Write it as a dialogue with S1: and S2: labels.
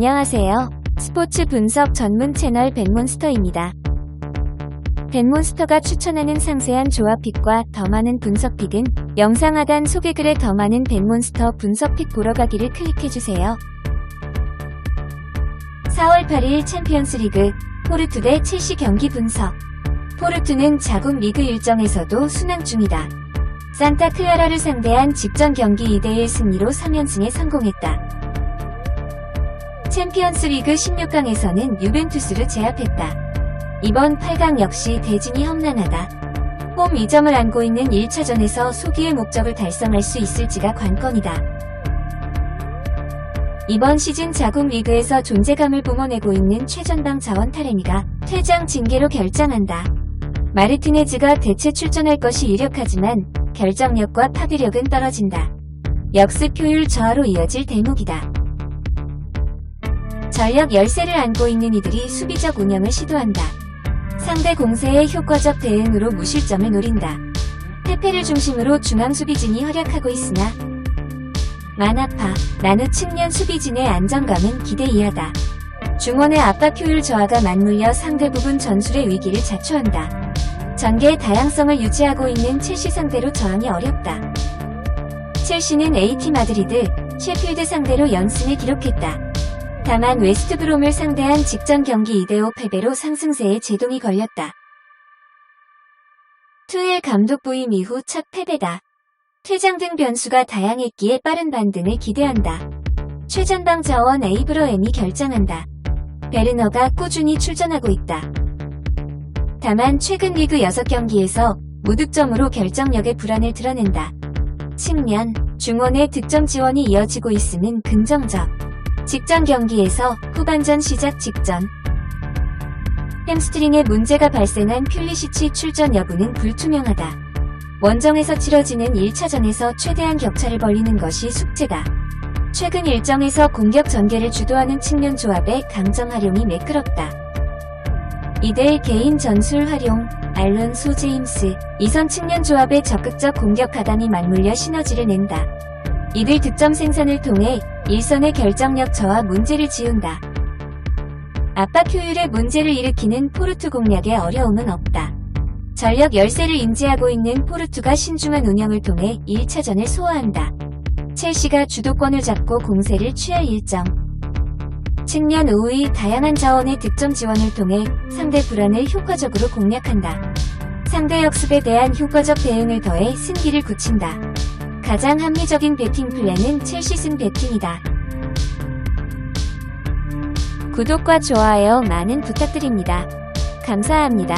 S1: 안녕하세요. 스포츠 분석 전문 채널 벤몬스터입니다. 벤몬스터가 추천하는 상세한 조합픽과 더 많은 분석픽은 영상 하단 소개글에 더 많은 벤몬스터 분석픽 보러 가기를 클릭해주세요. 4월 8일 챔피언스 리그 포르투 대 첼시 경기 분석. 포르투는 자국 리그 일정에서도 순항 중이다. 산타 클라라를 상대한 직전 경기 2대1 승리로 3연승에 성공했다. 챔피언스 리그 16강에서는 유벤투스를 제압했다. 이번 8강 역시 대진이 험난하다. 홈 2점을 안고 있는 1차전에서 소기의 목적을 달성할 수 있을지가 관건이다. 이번 시즌 자국 리그에서 존재감을 뿜어내고 있는 최전방 자원 타레미가 퇴장 징계로 결장한다. 마르티네즈가 대체 출전할 것이 유력하지만 결정력과 파괴력은 떨어진다. 역습 효율 저하로 이어질 대목이다. 전력 열세를 안고 있는 이들이 수비적 운영을 시도한다. 상대 공세의 효과적 대응으로 무실점을 노린다. 페페를 중심으로 중앙 수비진이 활약하고 있으나 만아파 나누 측면 수비진의 안정감은 기대 이하다. 중원의 압박 효율 저하가 맞물려 상대 부분 전술의 위기를 자초한다. 전개의 다양성을 유지하고 있는 첼시 상대로 저항이 어렵다. 첼시는 AT 마드리드, 셰필드 상대로 연승을 기록했다. 다만 웨스트브롬을 상대한 직전 경기 2대5 패배로 상승세에 제동이 걸렸다. 투엘 감독 부임 이후 첫 패배다. 퇴장 등 변수가 다양했기에 빠른 반등을 기대한다. 최전방 자원 에이브러엠이 결정한다. 베르너가 꾸준히 출전하고 있다. 다만 최근 리그 6경기에서 무득점으로 결정력의 불안을 드러낸다. 측면, 중원의 득점 지원이 이어지고 있음은 긍정적. 직전 경기에서 후반전 시작 직전 햄스트링에 문제가 발생한 퓰리시치 출전 여부는 불투명하다. 원정에서 치러지는 1차전에서 최대한 격차를 벌리는 것이 숙제다. 최근 일정에서 공격 전개를 주도하는 측면 조합의 강정 활용이 매끄럽다. 이들 개인 전술 활용, 알론소 제임스, 이선 측면 조합의 적극적 공격 하단이 맞물려 시너지를 낸다. 이들 득점 생산을 통해 일선의 결정력 저하 문제를 지운다. 압박 효율에 문제를 일으키는 포르투 공략에 어려움은 없다. 전력 열세를 인지하고 있는 포르투가 신중한 운영을 통해 1차전을 소화한다. 첼시가 주도권을 잡고 공세를 취할 일정. 측면 우의 다양한 자원의 득점 지원을 통해 상대 불안을 효과적으로 공략한다. 상대 역습에 대한 효과적 대응을 더해 승기를 굳힌다. 가장 합리적인 배팅 플랜은 첼시승 배팅이다. 구독과 좋아요 많은 부탁드립니다. 감사합니다.